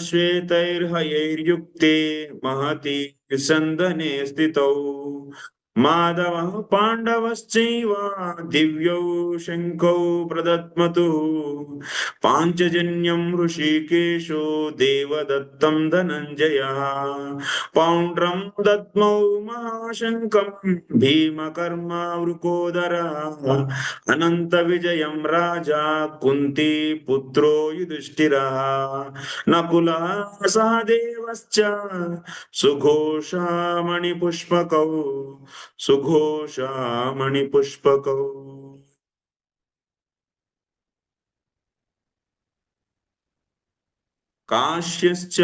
श्वेतैर्हयैर्युक्ते महति स्थित स्थितौ। माधवः पाण्डवश्चैव दिव्यौ शङ्खौ प्रदत्मतु पाञ्चजन्यं ऋषिकेशो देवदत्तं धनञ्जयः पौण्ड्रं दद्मौ महाशङ्कं भीमकर्मा वृकोदरः अनन्तविजयं राजा कुन्ती पुत्रो युधिष्ठिरः नकुलः सहदेवश्च सुघोषामणिपुष्पकौ सुघोषामणिपुष्पकौ। काश्यश्च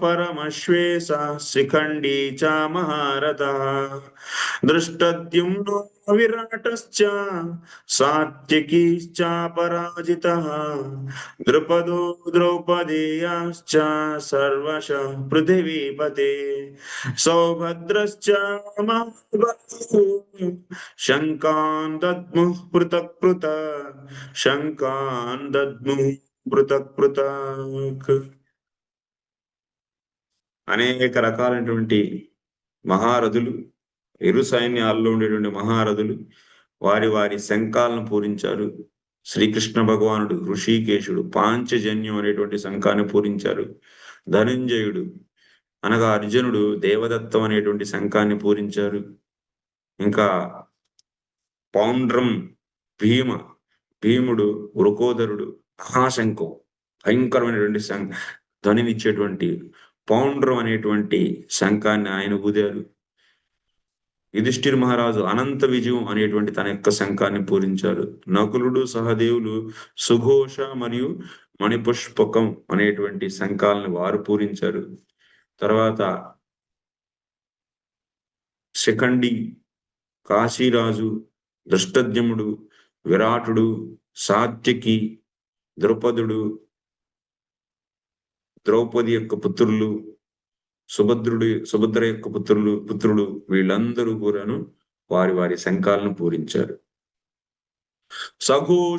परमश्वेशः शिखण्डी च महारथः। दृष्टद्युम्नो विराटश्च सात्यकीश्च पराजितः। द्रुपदो द्रौपदेयाश्च सर्वशः पृथिवीपते। सौभद्रश्च शङ्कान् दद्मुः पृथक् पृथक्। शङ्कान् दद्मुः పృథక్ పృథక్ అనేక రకాలైనటువంటి మహారథులు ఇరు సైన్యాల్లో ఉండేటువంటి మహారథులు వారి వారి శంఖాలను పూరించారు. శ్రీకృష్ణ భగవానుడు ఋషికేశుడు పాంచజన్యం అనేటువంటి శంఖాన్ని పూరించారు. ధనుంజయుడు అనగా అర్జునుడు దేవదత్తం అనేటువంటి శంఖాన్ని పూరించారు. ఇంకా పౌండ్రం భీమ భీముడు వృకోదరుడు మహాశంఖం భయంకరమైనటువంటి శంఖ ధ్వనినిచ్చేటువంటి పౌండ్రం అనేటువంటి శంఖాన్ని ఆయన ఊదారు. యుధిష్ఠిర్ మహారాజు అనంత విజయం అనేటువంటి తన యొక్క శంఖాన్ని పూరించారు. నకులుడు సహదేవులు సుఘోష మరియు మణిపుష్పకం అనేటువంటి శంఖాలను వారు పూరించారు. తర్వాత శిఖండి కాశీరాజు దృష్టద్యముడు విరాటుడు సాత్యకి ద్రౌపదుడు ద్రౌపది యొక్క పుత్రులు సుభద్రుడు సుభద్ర యొక్క పుత్రులు పుత్రుడు వీళ్ళందరూ కూడాను వారి వారి శంఖాలను పూరించారు. సఘోష